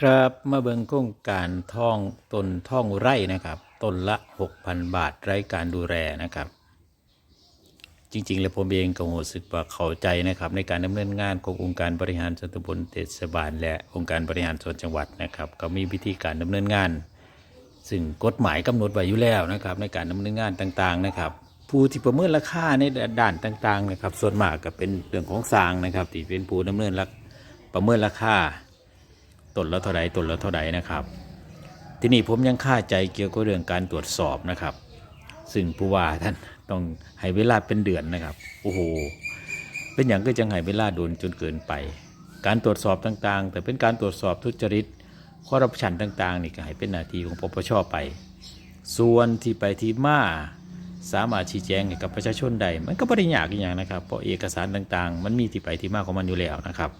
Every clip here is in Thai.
ครับมาเบิงโครงการท่องตนท่องไร่นะครับต้นละ 6,000 บาทไร้การดูแลนะครับ จริง ๆ แล้วผมเองก็รู้สึกว่าเข้าใจนะครับ ในการดำเนินงานขององค์การบริหารส่วนตำบลเทศบาล และองค์การบริหารส่วนจังหวัดนะครับ ก็มีวิธีการดำเนินงาน ซึ่งกฎหมายกำหนดไว้อยู่แล้วนะครับ ในการดำเนินงานต่างๆนะครับผู้ที่ประเมินราคาในด้านต่างๆนะครับ ส่วนมากก็เป็นเรื่องของสร้างนะครับที่เป็นผู้ดำเนินรักประเมินราคา ต้นละเท่าใดต้นละเท่าใดนะครับ ที่นี้ผมยังค่าใจเกี่ยวกับเรื่องการตรวจสอบนะครับ ซึ่งผู้ว่าท่านต้องให้เวลาเป็นเดือนนะครับ โอ้โห เป็นอย่างก็จังให้เวลาโดนจนเกินไป การตรวจสอบต่างๆ แต่เป็นการตรวจสอบทุจริตคอร์รัปชันต่างๆนี่ก็ให้เป็นหน้าที่ของปปชไป ส่วนที่ไปที่มาสามารถชี้แจงกับประชาชนได้มันก็ไม่ได้ยากอย่างนะครับเพราะเอกสารต่างๆ มันมีที่ไปที่มาของมันอยู่แล้วนะครับ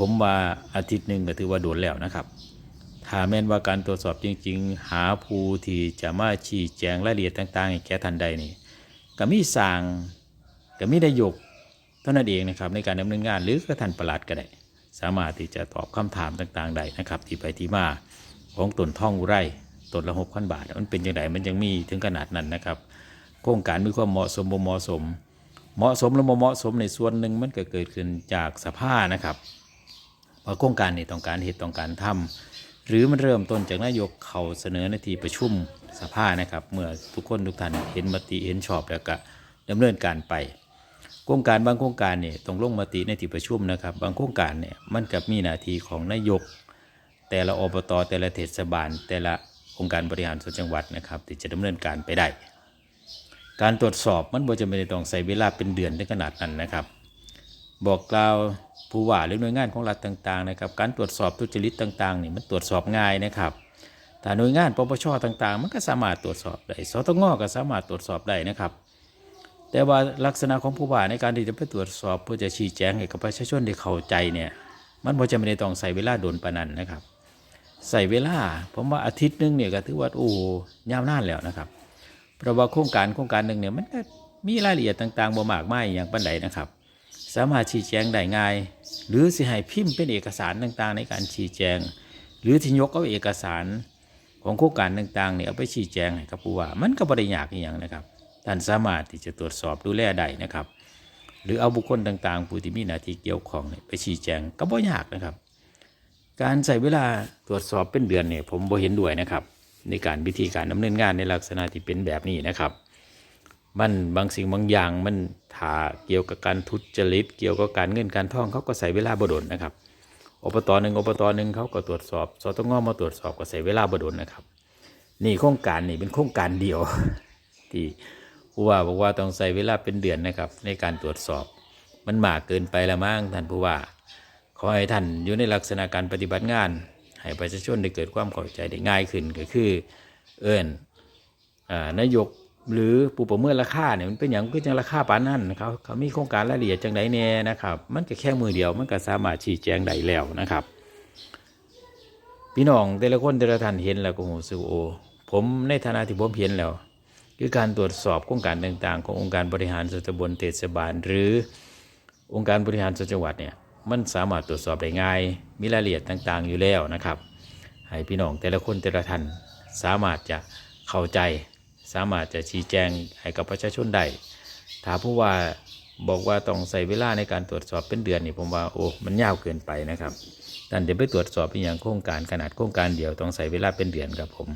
ผมว่าอาทิตย์หนึ่งก็ถือว่าโดนแล้วนะครับถ้าแม่นว่าการตรวจสอบจริง ๆ หาผู้ที่จะมาชี้แจงรายละเอียดต่างๆแก่ทันใดนี่ก็มีสร้างก็มีนายกเท่านั้นเองนะครับในการดำเนินงานหรือก็ท่านประหลัดก็ได้สามารถที่จะตอบคำถามต่าง ๆ ได้นะครับที่ไปที่มาของตนท่องอุไรตนละหกพันบาท มันเป็นยังไงมันยังมีถึงขนาดนั้นนะครับ โครงการมีความเหมาะสมบ่เหมาะสม เหมาะสมและบ่เหมาะสมในส่วนหนึ่งมันก็เกิดขึ้นจากสภานะครับาโครงการนี้ต้องการเหตุต้องการทำหรือมันเริ่มต้นจากนายกเขาเสนอในที่ประชุมสภานะครับ เมื่อทุกคนทุกท่านเห็นมติเห็นชอบแล้วก็ดำเนินการไปโครงการบางโครงการเนี่ยต้องลงมติในที่ประชุมนะครับ บางโครงการเนี่ยมันกับมีหน้าที่ของนายก แต่ละอบตแต่ละเทศบาล แต่ละองค์การบริหารส่วนจังหวัดนะครับที่จะดำเนินการไปได้ การตรวจสอบมันบ่จะไม่ได้ต้องใส่เวลาเป็นเดือนถึงขนาดนั้นนะครับ บอกกล่าวผู้ว่าหรือหน่วยงานของรัฐต่างๆนะครับการตรวจสอบทุจริตต่างๆนี่มันตรวจสอบง่ายนะครับแต่หน่วยงานปปชต่างๆ มันก็สามารถตรวจสอบได้สตงก็สามารถตรวจสอบได้นะครับแต่ว่าลักษณะของผู้ว่าในการที่จะไปตรวจสอบเพื่อจะชี้แจงให้กับประชาชนได้เข้าใจเนี่ยมันบ่จะไม่ได้ต้องใส่เวลาโดนปนนันนะครับใส่เวลาผมว่าอาทิตย์หนึงเนี่ยก็ถือว่าโอ้ยาวนานแล้วนะครับเพราะว่าโครงการโครงการหนึ่งเนี่ยมันก็มีรายละเอียดต่างๆบ่มากมายอย่างปันใดนะครับ สามารถชี้แจงได้ง่าย หรือสิให้พิมพ์เป็นเอกสารต่างๆ ในการชี้แจง หรือที่ยกเอาเอกสารของโครงการต่างๆเนี่ยเอาไปชี้แจงให้กับผู้ว่า มันก็บริยากอย่างนะครับท่านสามารถที่จะตรวจสอบดูแลได้นะครับ หรือเอาบุคคลต่างๆ ผู้ที่มีหน้าที่เกี่ยวข้องเนี่ยไปชี้แจงก็บ่ยากนะครับ การใส่เวลาตรวจสอบเป็นเดือนเนี่ยผมบ่เห็นด้วยนะครับ ในการวิธีการดำเนินงานในลักษณะที่เป็นแบบนี้นะครับ มันบางสิ่งบางอย่างมันถ้าเกี่ยวกับการทุจริตเกี่ยวกับการเงินการท่องเขาก็ใส่เวลาบดลนะครับอบตหนึ่งอบตหนึ่งเขาก็ตรวจสอบสตงมาตรวจสอบก็ใส่เวลาบดลนะครับ นี่โครงการนี่เป็นโครงการเดียว ที่ผู้ว่าบอกว่าต้องใส่เวลาเป็นเดือนนะครับ ในการตรวจสอบมันมากเกินไปละมั้งท่านผู้ว่าขอให้ท่านอยู่ในลักษณะการปฏิบัติงาน ให้ประชาชนได้เกิดความเข้าใจได้ง่ายขึ้นก็คือ เอิญอ่านายก หรือผู้ประเมินราคาเนี่ยมันเป็นอย่างก็จังราคาปานนั้นเขาเขามีโครงการรายละเอียดจังไดแน่นะครับ มันก็แค่มือเดียวมันก็สามารถชี้แจงได้แล้วนะครับ พี่น้องแต่ละคนแต่ละท่านเห็นแล้วก็โหสูโอ ผมในฐานะที่ผมเห็นแล้ว คือการตรวจสอบโครงการต่างๆ ขององค์การบริหารส่วนตำบลเทศบาล หรือองค์การบริหารส่วนจังหวัดเนี่ยมันสามารถตรวจสอบได้ง่าย มีรายละเอียดต่างๆ อยู่แล้วนะครับ ให้พี่น้องแต่ละคนแต่ละท่านสามารถจะเข้าใจ สามารถจะชี้แจงให้กับประชาชนได้ถ้าผู้ว่าบอกว่าต้องใส่เวลาในการตรวจสอบเป็นเดือนนี่ผมว่าโอ้มันยาวเกินไปนะครับท่านเดี๋ยวไปตรวจสอบเป็นอย่างโครงการขนาดโครงการเดียวต้องใส่เวลาเป็นเดือนครับผม